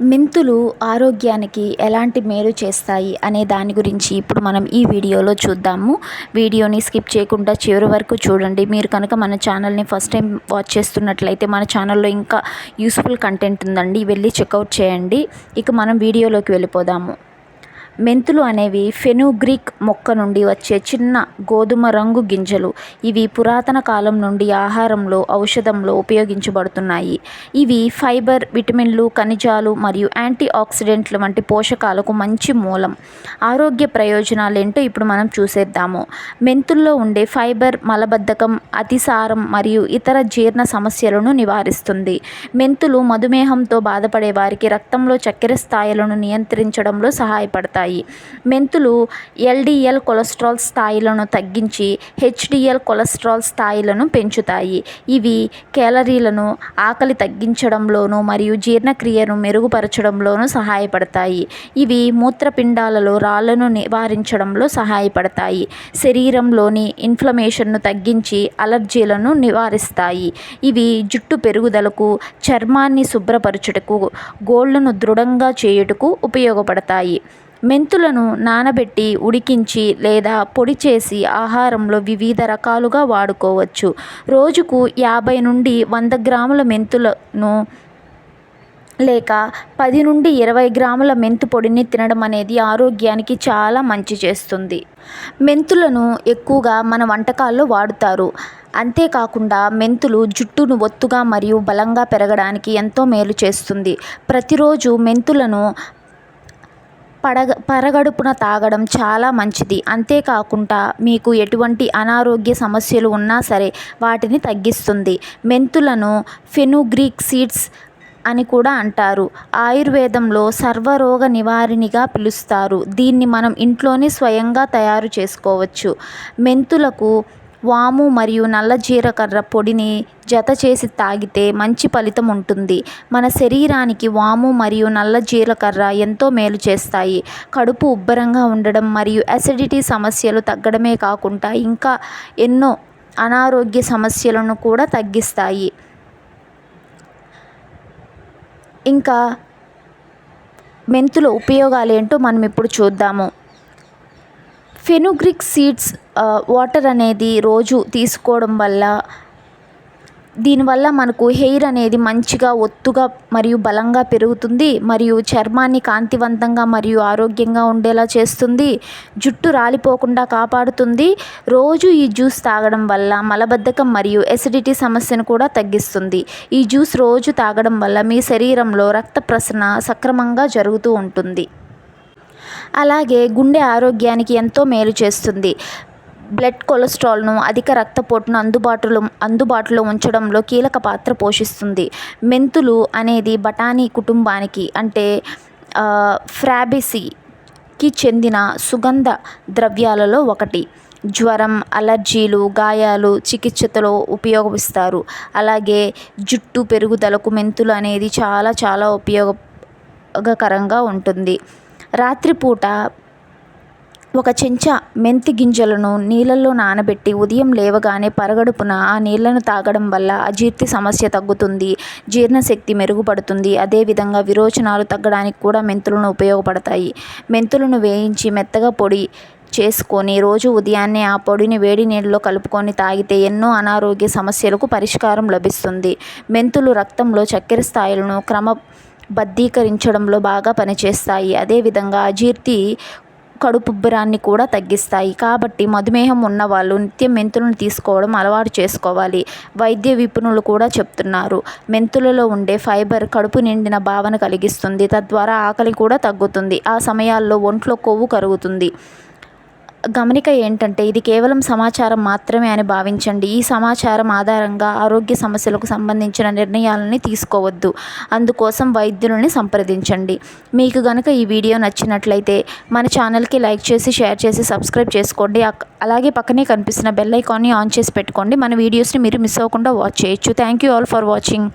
మెంతులు ఆరోగ్యానికి ఎలాంటి మేలు చేస్తాయి అనే దాని గురించి ఇప్పుడు మనం ఈ వీడియోలో చూద్దాము. వీడియోని స్కిప్ చేయకుండా చివరి వరకు చూడండి. మీరు కనుక మన ఛానల్ని ఫస్ట్ టైం వాచ్ చేస్తున్నట్లయితే మన ఛానల్లో ఇంకా యూస్ఫుల్ కంటెంట్ ఉందండి. వెళ్ళి చెక్అవుట్ చేయండి. ఇక మనం వీడియోలోకి వెళ్ళిపోదాము. మెంతులు అనేవి ఫెనుగ్రీక్ మొక్క నుండి వచ్చే చిన్న గోధుమ రంగు గింజలు. ఇవి పురాతన కాలం నుండి ఆహారంలో ఔషధంలో ఉపయోగించబడుతున్నాయి. ఇవి ఫైబర్ విటమిన్లు ఖనిజాలు మరియు యాంటీ ఆక్సిడెంట్లు వంటి పోషకాలకు మంచి మూలం. ఆరోగ్య ప్రయోజనాలు ఏంటో ఇప్పుడు మనం చూసేద్దాము. మెంతుల్లో ఉండే ఫైబర్ మలబద్ధకం అతిసారం మరియు ఇతర జీర్ణ సమస్యలను నివారిస్తుంది. మెంతులు మధుమేహంతో బాధపడే వారికి రక్తంలో చక్కెర స్థాయిలను నియంత్రించడంలో సహాయపడతాయి. ఉంటాయి మెంతులు ఎల్డిఎల్ కొలెస్ట్రాల్ స్థాయిలను తగ్గించి హెచ్డిఎల్ కొలెస్ట్రాల్ స్థాయిలను పెంచుతాయి. ఇవి క్యాలరీలను ఆకలి తగ్గించడంలోనూ మరియు జీర్ణక్రియను మెరుగుపరచడంలోనూ సహాయపడతాయి. ఇవి మూత్రపిండాలలో రాళ్ళను నివారించడంలో సహాయపడతాయి. శరీరంలోని ఇన్ఫ్లమేషన్ను తగ్గించి అలర్జీలను నివారిస్తాయి. ఇవి జుట్టు పెరుగుదలకు చర్మాన్ని శుభ్రపరచుటకు గోళ్ళను దృఢంగా చేయుటకు ఉపయోగపడతాయి. మెంతులను నానబెట్టి ఉడికించి లేదా పొడి చేసి ఆహారంలో వివిధ రకాలుగా వాడుకోవచ్చు. రోజుకు యాభై నుండి వంద గ్రాముల మెంతులను లేక పది నుండి ఇరవై గ్రాముల మెంతు పొడిని తినడం అనేది ఆరోగ్యానికి చాలా మంచి చేస్తుంది. మెంతులను ఎక్కువగా మన వంటకాల్లో వాడుతారు. అంతేకాకుండా మెంతులు జుట్టును ఒత్తుగా మరియు బలంగా పెరగడానికి ఎంతో మేలు చేస్తుంది. ప్రతిరోజు మెంతులను పడగ పరగడుపున తాగడం చాలా మంచిది. అంతేకాకుండా మీకు ఎటువంటి అనారోగ్య సమస్యలు ఉన్నా సరే వాటిని తగ్గిస్తుంది. మెంతులను ఫెనుగ్రీక్ సీడ్స్ అని కూడా అంటారు. ఆయుర్వేదంలో సర్వరోగ నివారిణిగా పిలుస్తారు. దీన్ని మనం ఇంట్లోనే స్వయంగా తయారు చేసుకోవచ్చు. మెంతులకు వాము మరియు నల్ల జీలకర్ర పొడిని జత చేసి తాగితే మంచి ఫలితం ఉంటుంది. మన శరీరానికి వాము మరియు నల్ల జీలకర్ర ఎంతో మేలు చేస్తాయి. కడుపు ఉబ్బరంగా ఉండడం మరియు అసిడిటీ సమస్యలు తగ్గడమే కాకుండా ఇంకా ఎన్నో అనారోగ్య సమస్యలను కూడా తగ్గిస్తాయి. ఇంకా మెంతుల ఉపయోగాలు ఏంటో మనం ఇప్పుడు చూద్దాము. ఫెనుగ్రిక్ సీడ్స్ వాటర్ అనేది రోజు తీసుకోవడం వల్ల దీనివల్ల మనకు హెయిర్ అనేది మంచిగా ఒత్తుగా మరియు బలంగా పెరుగుతుంది. మరియు చర్మాన్ని కాంతివంతంగా మరియు ఆరోగ్యంగా ఉండేలా చేస్తుంది. జుట్టు రాలిపోకుండా కాపాడుతుంది. రోజు ఈ జ్యూస్ తాగడం వల్ల మలబద్ధకం మరియు ఎసిడిటీ సమస్యను కూడా తగ్గిస్తుంది. ఈ జ్యూస్ రోజు తాగడం వల్ల మీ శరీరంలో రక్త ప్రసరణ సక్రమంగా జరుగుతూ ఉంటుంది. అలాగే గుండె ఆరోగ్యానికి ఎంతో మేలు చేస్తుంది. బ్లడ్ కొలెస్ట్రాల్ను అధిక రక్తపోటును అందుబాటులో అందుబాటులో ఉంచడంలో కీలక పాత్ర పోషిస్తుంది. మెంతులు అనేది బఠానీ కుటుంబానికి అంటే ఫ్రాబిసీకి చెందిన సుగంధ ద్రవ్యాలలో ఒకటి. జ్వరం అలర్జీలు గాయాలు చికిత్సలో ఉపయోగిస్తారు. అలాగే జుట్టు పెరుగుదలకు మెంతులు అనేది చాలా చాలా ఉపయోగకరంగా ఉంటుంది. రాత్రిపూట ఒక చెంచా మెంతి గింజలను నీళ్ళల్లో నానబెట్టి ఉదయం లేవగానే పరగడుపున ఆ నీళ్ళను తాగడం వల్ల అజీర్తి సమస్య తగ్గుతుంది జీర్ణశక్తి మెరుగుపడుతుంది. అదేవిధంగా విరోచనాలు తగ్గడానికి కూడా మెంతులను ఉపయోగపడతాయి. మెంతులను వేయించి మెత్తగా పొడి చేసుకొని రోజు ఉదయాన్నే ఆ పొడిని వేడి నీళ్ళలో కలుపుకొని తాగితే ఎన్నో అనారోగ్య సమస్యలకు పరిష్కారం లభిస్తుంది. మెంతులు రక్తంలో చక్కెర స్థాయిలను క్రమ బద్ధీకరించడంలో బాగా పనిచేస్తాయి. అదేవిధంగా అజీర్తి కడుపుబ్బరాన్ని కూడా తగ్గిస్తాయి. కాబట్టి మధుమేహం ఉన్నవాళ్ళు నిత్యం మెంతులను తీసుకోవడం అలవాటు చేసుకోవాలి. వైద్య నిపుణులు కూడా చెప్తున్నారు. మెంతులలో ఉండే ఫైబర్ కడుపు నిండిన భావన కలిగిస్తుంది. తద్వారా ఆకలి కూడా తగ్గుతుంది. ఆ సమయాల్లో ఒంట్లో కొవ్వు కరుగుతుంది. గమనిక ఏంటంటే ఇది కేవలం సమాచారం మాత్రమే అని భావించండి. ఈ సమాచారం ఆధారంగా ఆరోగ్య సమస్యలకు సంబంధించిన నిర్ణయాలని తీసుకోవద్దు. అందుకోసం వైద్యులని సంప్రదించండి. మీకు కనుక ఈ వీడియో నచ్చినట్లయితే మన ఛానల్కి లైక్ చేసి షేర్ చేసి సబ్స్క్రైబ్ చేసుకోండి. అలాగే పక్కనే కనిపిస్తున్న బెల్ ఐకాన్ని ఆన్ చేసి పెట్టుకోండి. మన వీడియోస్ని మీరు మిస్ అవ్వకుండా వాచ్ చేయొచ్చు. Thank you all for watching.